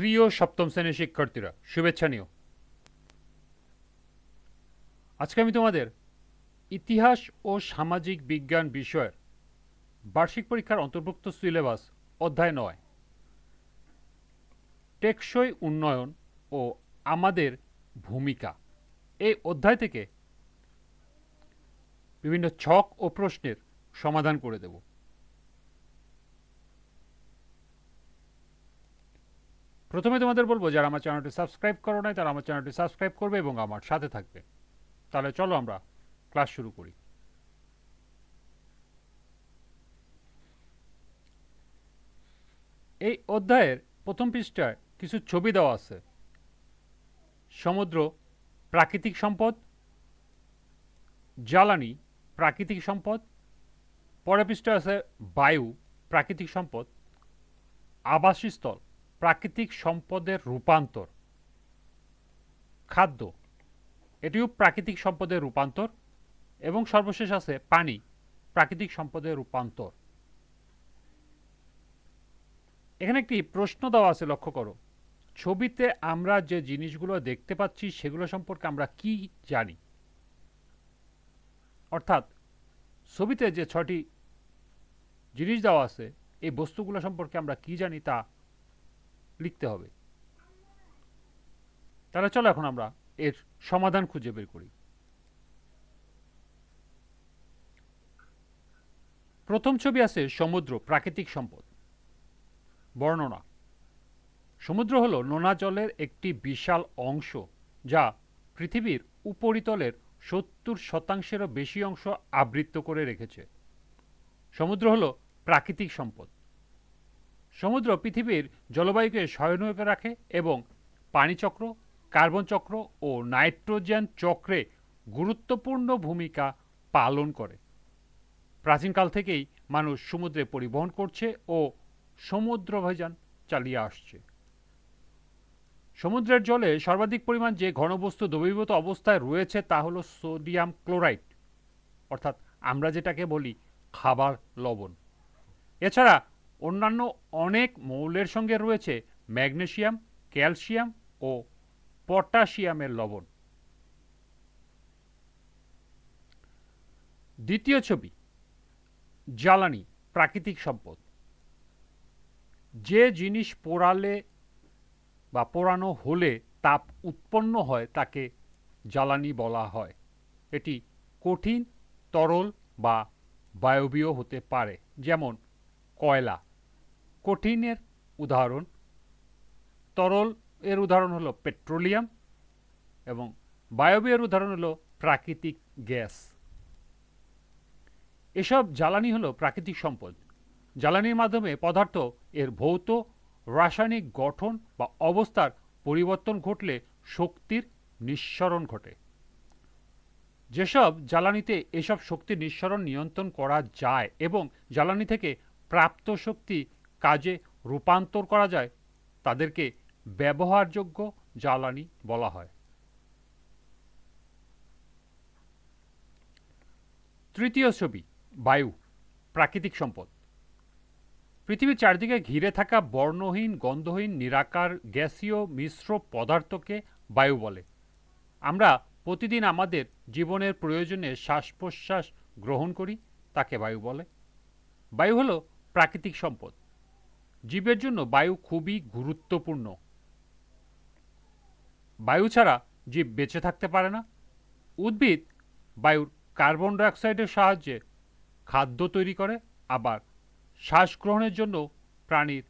প্রিয় সপ্তম শ্রেণির শিক্ষার্থীরা, শুভেচ্ছা নিও। আজকে আমি তোমাদের ইতিহাস ও সামাজিক বিজ্ঞান বিষয়ের বার্ষিক পরীক্ষার অন্তর্ভুক্ত সিলেবাস অধ্যায় নয়, টেকসই উন্নয়ন ও আমাদের ভূমিকা। এই অধ্যায় থেকে বিভিন্ন ছক ও প্রশ্নের সমাধান করে দেব। প্রথমে তোমাদের বলব, যারা আমার চ্যানেলটি সাবস্ক্রাইব করো নাই, তারা আমার চ্যানেলটি সাবস্ক্রাইব করবে এবং আমার সাথে থাকবে। তাহলে চলো আমরা ক্লাস শুরু করি। এই অধ্যায়ের প্রথম পৃষ্ঠায় কিছু ছবি দেওয়া আছে। সমুদ্র, প্রাকৃতিক সম্পদ। জ্বালানি, প্রাকৃতিক সম্পদ। পরের পৃষ্ঠায় আছে বায়ু, প্রাকৃতিক সম্পদ। আবাসস্থল প্রাকৃতিক সম্পদের রূপান্তর। খাদ্য, এটিও প্রাকৃতিক সম্পদের রূপান্তর এবং সর্বশেষ আছে পানি, প্রাকৃতিক সম্পদের রূপান্তর। এখানে একটি প্রশ্ন দেওয়া আছে, লক্ষ্য করো। ছবিতে আমরা যে জিনিসগুলো দেখতে পাচ্ছি, সেগুলো সম্পর্কে আমরা কি জানি? অর্থাৎ, ছবিতে যে ছটি জিনিস দেওয়া আছে, এই বস্তুগুলো সম্পর্কে আমরা কি জানি তা লিখতে হবে। তাহলে চলো এখন আমরা এর সমাধান খুঁজে বের করি। প্রথম ছবি আছে সমুদ্র, প্রাকৃতিক সম্পদ। বর্ণনা। সমুদ্র হলো নোনা জলের একটি বিশাল অংশ যা পৃথিবীর উপরিতলের সত্তর শতাংশেরও বেশি অংশ আবৃত করে রেখেছে। সমুদ্র হলো প্রাকৃতিক সম্পদ। সমুদ্র পৃথিবীর জলবায়ুকে সহায়ক রাখে এবং পানিচক্র কার্বন চক্র ও নাইট্রোজেন চক্রে গুরুত্বপূর্ণ ভূমিকা পালন করে। প্রাচীনকাল থেকেই মানুষ সমুদ্রে পরিবহন করছে ও সমুদ্রভাজন চালিয়ে আসছে। সমুদ্রের জলে সর্বাধিক পরিমাণ যে ঘনবস্তু দ্রবীভূত অবস্থায় রয়েছে তা হলো সোডিয়াম ক্লোরাইড, অর্থাৎ আমরা যেটাকে বলি খাবার লবণ। এছাড়া অন্যান্য অনেক মৌলের সঙ্গে রয়েছে ম্যাগনেশিয়াম ক্যালসিয়াম ও পটাশিয়ামের লবণ। দ্বিতীয় ছবি, জ্বালানি, প্রাকৃতিক সম্পদ। যে জিনিস পোড়ালে বা পোড়ানো হলে তাপ উৎপন্ন হয় তাকে জ্বালানি বলা হয়। এটি কঠিন, তরল বা বায়বীয় হতে পারে, যেমন কয়লা। কঠিনের উদাহরণ। তরল এর উদাহরণ হলো পেট্রোলিয়াম এবং বায়বীয়ের উদাহরণ হলো প্রাকৃতিক গ্যাস। এসব জ্বালানি হলো প্রাকৃতিক সম্পদ। জ্বালানির মাধ্যমে পদার্থ এর ভৌত, রাসায়নিক গঠন বা অবস্থার পরিবর্তন ঘটলে শক্তির নিঃসরণ ঘটে। যেসব জ্বালানিতে এসব শক্তির নিঃসরণ নিয়ন্ত্রণ করা যায় এবং জ্বালানি থেকে প্রাপ্ত শক্তি কাজে রূপান্তর করা যায়, তাদেরকে ব্যবহারযোগ্য জ্বালানি বলা হয়। তৃতীয় ছবি, বায়ু, প্রাকৃতিক সম্পদ। পৃথিবীর চারদিকে ঘিরে থাকা বর্ণহীন, গন্ধহীন, নিরাকার, গ্যাসীয়, মিশ্র পদার্থকে বায়ু বলে। আমরা প্রতিদিন আমাদের জীবনের প্রয়োজনে শ্বাস প্রশ্বাস গ্রহণ করি, তাকে বায়ু বলে। বায়ু হলো প্রাকৃতিক সম্পদ। জীবের জন্য বায়ু খুবই গুরুত্বপূর্ণ। বায়ু ছাড়া জীব বেঁচে থাকতে পারে না। উদ্ভিদ বায়ুর কার্বন ডাইঅক্সাইডের সাহায্যে খাদ্য তৈরি করে, আবার শ্বাস গ্রহণের জন্য প্রাণীর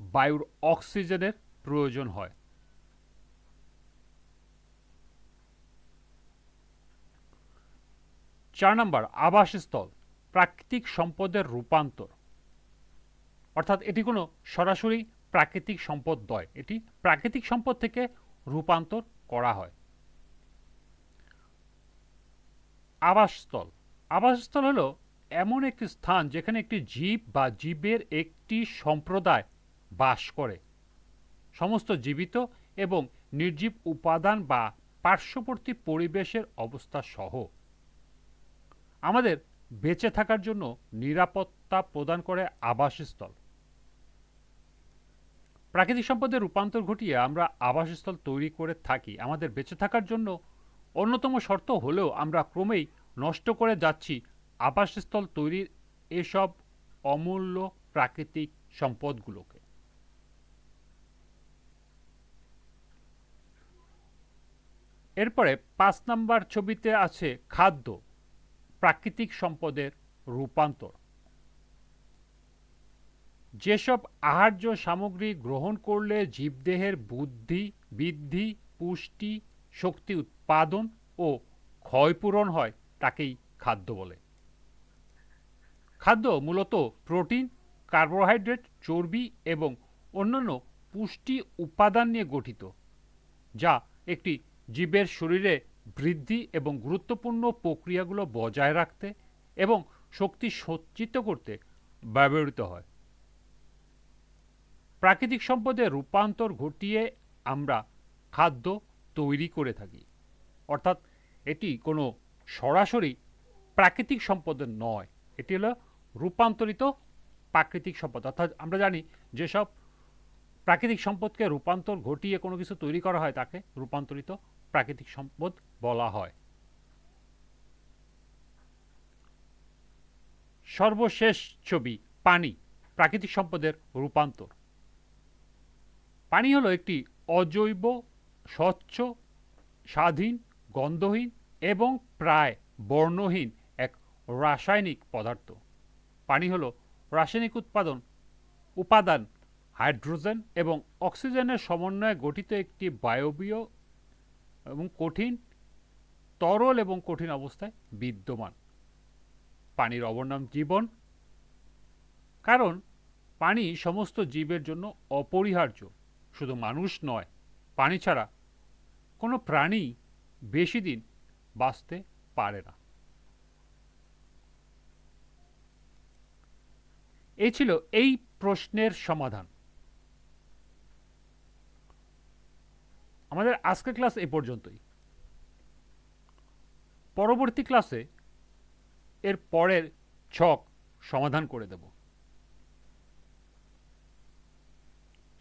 বায়ুর অক্সিজেনের প্রয়োজন হয়। চার নম্বর আবাসস্থল, প্রাকৃতিক সম্পদের রূপান্তর। অর্থাৎ এটি কোনো সরাসরি প্রাকৃতিক সম্পদ নয়, এটি প্রাকৃতিক সম্পদ থেকে রূপান্তর করা হয়। আবাসস্থল। আবাসস্থল হলো এমন একটি স্থান যেখানে একটি জীব বা জীবের একটি সম্প্রদায় বাস করে। সমস্ত জীবিত এবং নির্জীব উপাদান বা পার্শ্ববর্তী পরিবেশের অবস্থা সহ। আমাদের বেঁচে থাকার জন্য নিরাপত্তা প্রদান করে আবাসস্থল। প্রাকৃতিক সম্পদের রূপান্তর ঘটিয়ে আমরা আবাসস্থল তৈরি করে থাকি। আমাদের বেঁচে থাকার জন্য অন্যতম শর্ত হলেও আমরা ক্রমেই নষ্ট করে যাচ্ছি। আবাসস্থল তৈরির এসব অমূল্য প্রাকৃতিক সম্পদগুলোকে। এরপরে পাঁচ নাম্বার ছবিতে আছে খাদ্য, প্রাকৃতিক সম্পদের রূপান্তর। যেসব আহার্য সামগ্রী গ্রহণ করলে জীবদেহের বুদ্ধি, বৃদ্ধি, পুষ্টি, শক্তি উৎপাদন ও ক্ষয়পূরণ হয় তাকেই খাদ্য বলে। খাদ্য মূলত প্রোটিন, কার্বোহাইড্রেট, চর্বি এবং অন্যান্য পুষ্টি উপাদান নিয়ে গঠিত, যা একটি জীবের শরীরে বৃদ্ধি এবং গুরুত্বপূর্ণ প্রক্রিয়াগুলো বজায় রাখতে এবং শক্তি সজ্জিত করতে ব্যবহৃত হয়। প্রাকৃতিক সম্পদের রূপান্তর ঘটিয়ে আমরা খাদ্য তৈরি করে থাকি। অর্থাৎ এটি কোনো সরাসরি প্রাকৃতিক সম্পদের নয়। এটি হলো রূপান্তরিত প্রাকৃতিক সম্পদ। অর্থাৎ আমরা জানি যেসব প্রাকৃতিক সম্পদকে রূপান্তর ঘটিয়ে কোনো কিছু তৈরি করা হয়, তাকে রূপান্তরিত প্রাকৃতিক সম্পদ বলা হয়। সর্বশেষ ছবি, পানি, প্রাকৃতিক সম্পদের রূপান্তর। পানি হলো একটি অজৈব, স্বচ্ছ, স্বাধীন, গন্ধহীন এবং প্রায় বর্ণহীন এক রাসায়নিক পদার্থ। পানি হলো রাসায়নিক উৎপাদন, উপাদান, হাইড্রোজেন এবং অক্সিজেনের সমন্বয়ে গঠিত একটি বায়বীয় এবং কঠিন, তরল এবং কঠিন অবস্থায় বিদ্যমান। পানির অপর নাম জীবন, কারণ পানি সমস্ত জীবের জন্য অপরিহার্য। শুধু মানুষ নয় পানি ছাড়া কোনো প্রাণী বেশি দিন বাঁচতে পারে না। এই ছিল এই প্রশ্নের সমাধান। আমাদের আজকের ক্লাস এ পর্যন্তই। পরবর্তী ক্লাসে এর পরের ছক সমাধান করে দেব।